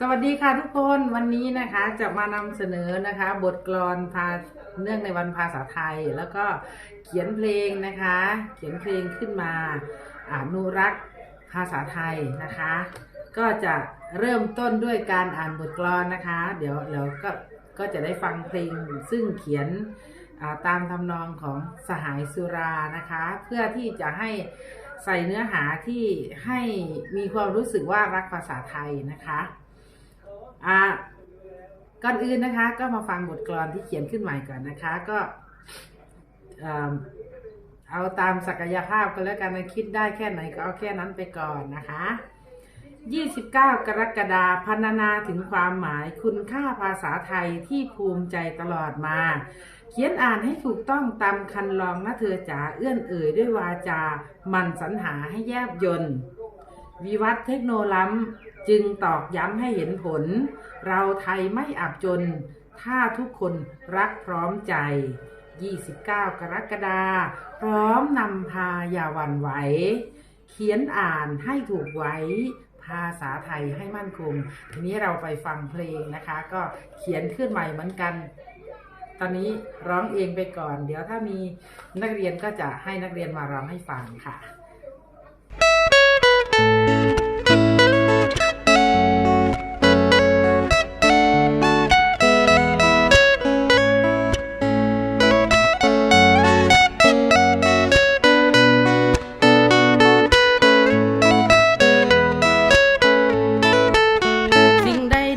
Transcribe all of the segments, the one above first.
สวัสดีค่ะทุกคนวันนี้นะคะจะมานำเสนอนะคะ บทกลอนพาเนื่องในวันภาษาไทย แล้วก็เขียนเพลงนะคะ เขียนเพลงขึ้นมาอนุรักษ์ภาษาไทยนะคะ ก็จะเริ่มต้นด้วยการอ่านบทกลอนนะคะ เดี๋ยวเราก็ก็จะได้ฟังเพลงซึ่งเขียนตามทำนองของสหายสุรานะคะ เพื่อที่จะให้ใส่เนื้อหาที่ให้มีความรู้สึกว่ารักภาษาไทยนะคะ อะก่อนอื่นนะคะ ก็มาฟังบทกลอนที่เขียนขึ้นใหม่ก่อนนะคะ ก็เอิ่มเอาตามศักยภาพก็แล้วกันนะคิดได้แค่ไหนก็เอาแค่นั้นไปก่อนนะคะ 29 กรกฎาคมพรรณนาถึงความหมายคุณค่าภาษาไทยที่ภูมิใจตลอดมา เขียนอ่านให้ถูกต้องตามคันลองนะเธอจ๋าเอื้อนเอ่ยด้วยวาจา มันสรรหาให้แยบยนต์ วิวัฒน์เทคโนล้ำจึงตอกย้ำให้เห็นผล เราไทยไม่อับจน ถ้าทุกคนรักพร้อมใจ 29 กรกฎาคมพร้อมนำพาอย่าหวันไหว เขียนอ่านให้ถูกไว้ ภาษาไทยให้มั่นคง ทีนี้เราไปฟังเพลงนะคะ ก็เขียนขึ้นใหม่เหมือนกันตอนนี้ร้องเองไปก่อน เดี๋ยวถ้ามีนักเรียนก็จะให้นักเรียนมาร้องให้ฟังค่ะ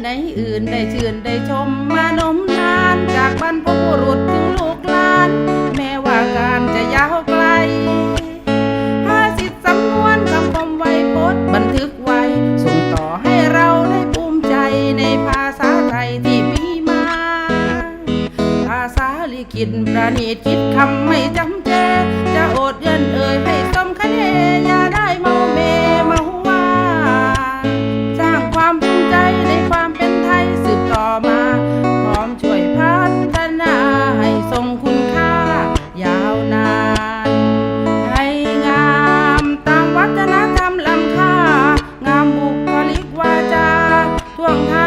นอื่นได้ชื่น ษาลิขิตประณีตคิดคำไม่จำเจ จะอดเยินเอ่ยให้สมคะเนอย่าได้เมาเมเมาว่า สร้างความภูมิใจในความเป็นไทยสืบต่อมา พร้อมช่วยพัฒนาให้ทรงคุณค่ายาวนาน ให้งามตามวัฒนธรรมล้ำค่างามบุคลิกวาจาท่วงท่า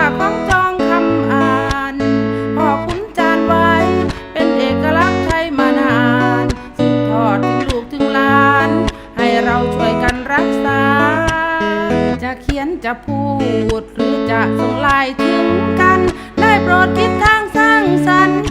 จะพูดหรือจะส่งไลน์ถึงกัน ได้โปรดคิดทางสร้างสรรค์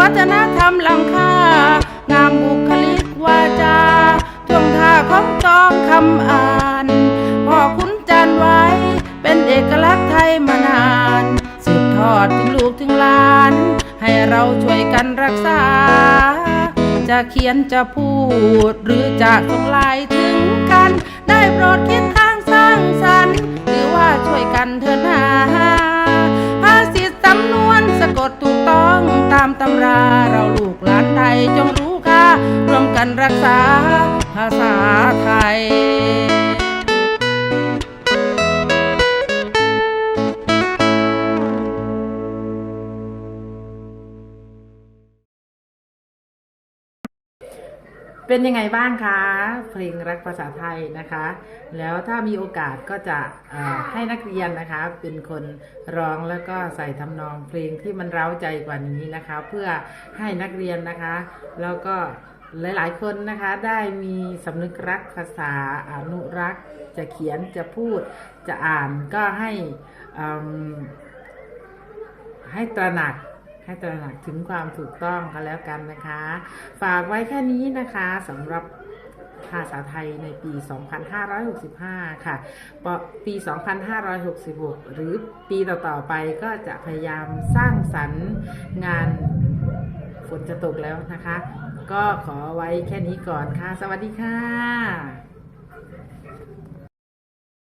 วัฒนธรรมล้ำค่างามบุคลิกวาจาท่วงท่าของจองคำอ่านพ่อคุณจานไว้ เป็นเอกลักษณ์ไทยมานาน สืบทอดถึงลูกถึงหลาน ให้เราช่วยกันรักษา จะเขียนจะพูดหรือจะส่งลน์ถึงกัน ได้โปรดคิด กันรักษาภาษาไทย เป็นยังไงบ้างคะ เพลงรักภาษาไทยนะคะ แล้วถ้ามีโอกาสก็จะเอ่อให้นักเรียนนะคะ เป็นคนร้องแล้วก็ใส่ทำนองเพลงที่มันเร้าใจกว่านี้นะคะ เพื่อให้นักเรียนนะคะ แล้วก็ หลายๆ คนนะคะได้มีสำนึกรักภาษาอนุรักษ์ จะเขียนจะพูดจะอ่านก็ให้ให้ตระหนักให้ตระหนักถึงความถูกต้องกันแล้วกันนะคะ ฝากไว้แค่นี้นะคะสำหรับภาษาไทยในปี 2565 ค่ะปปี2566 หรือปีต่อ ๆ ไปก็จะพยายามสร้างสรรค์งาน ฝนจะตกแล้วนะคะ ก็ขอไว้แค่นี้ก่อนค่ะ สวัสดีค่ะ